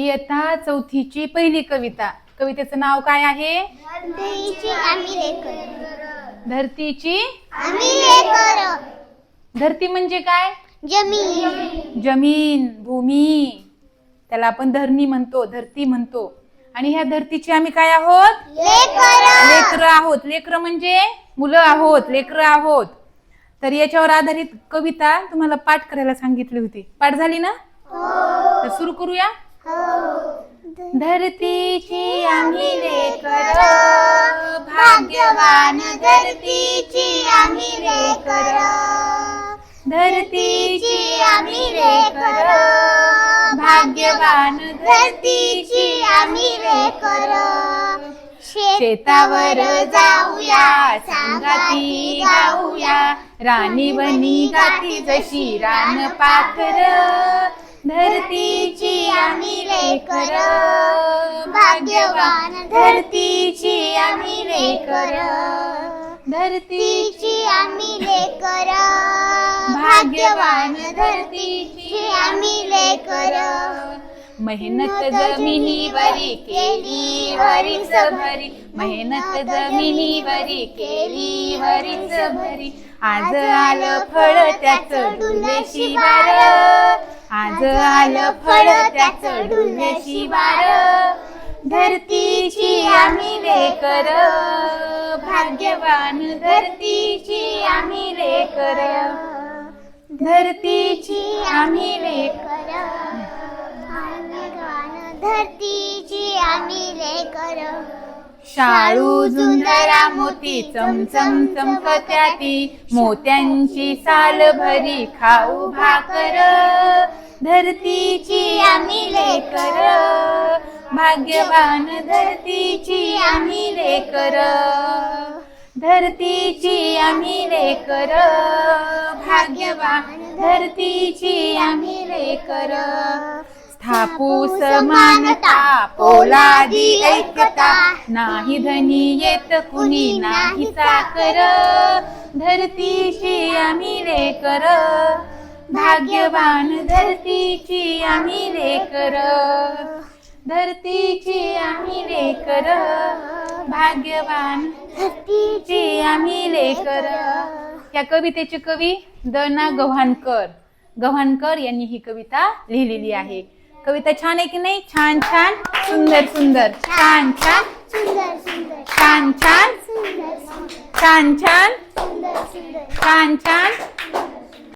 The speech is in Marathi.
इयत्ता चौथीची पहिली कविता. कवितेचं नाव काय आहे? धरतीची आम्ही लेकर धरतीची आम्ही लेकर धरती म्हणजे काय? जमीन. जमीन भूमी. त्याला आपण धरणी म्हणतो धरती म्हणतो. आणि ह्या धरतीची आम्ही काय आहोत? लेकर. लेकर आहोत. लेकर म्हणजे मुलं आहोत लेकर आहोत. तर याच्यावर आधारित कविता तुम्हाला पाठ करायला सांगितली होती. पाठ झाली ना? तर सुरू करूया. धरतीची आम्ही लेकर भाग्यवान धरतीची आम्ही लेकर धरतीची आम्ही लेकर भाग्यवान धरतीची आम्ही लेकर शेतावर जाऊया संगाती गाऊया. राणी बनी गाती जशी रान पाखर धरतीची आम्ही लेकर भाग्यवान धरतीची आम्ही लेकर धरतीची आम्ही लेकर भाग्यवान धरतीची आम्ही लेकर मेहनत जमिनीवरी केली वरीच भरी. मेहनत जमिनीवरी केली वरीच भरी. आज आलं फळ त्याच डुलशी शिवार आज आलं फळ त्याच डुले शिवार धरतीची आम्ही लेकर भाग्यवान धरतीची आम्ही लेकर धरतीची आम्ही लेकर धरतीची आम्ही लेकर शाळू झुंजरा मोती चमचम चमकत्या ती मोत्यांची साल भरी खाऊ भाकर. धरतीची आम्ही लेकर. भाग्यवान धरतीची आम्ही लेकर. धरतीची आम्ही लेकर. भाग्यवान धरतीची आम्ही लेकर. स्थापू समानता पोलादी ऐकता नाही धनी येत कुणी नाही चाकर. धरतीची आम्ही लेकर भाग्यवान धरतीची आम्ही लेकर धरतीची आम्ही लेकर भाग्यवान धरतीची आम्ही लेकर या कवितेचे कवी द ना गव्हाणकर. गव्हाणकर यांनी ही कविता लिहिलेली आहे. कविता छान आहे की नाही? छान छान. सुंदर सुंदर. छान छान. सुंदर सुंदर. छान छान. सुंदर सुंदर. छान छान. सुंदर सुंदर. छान छान.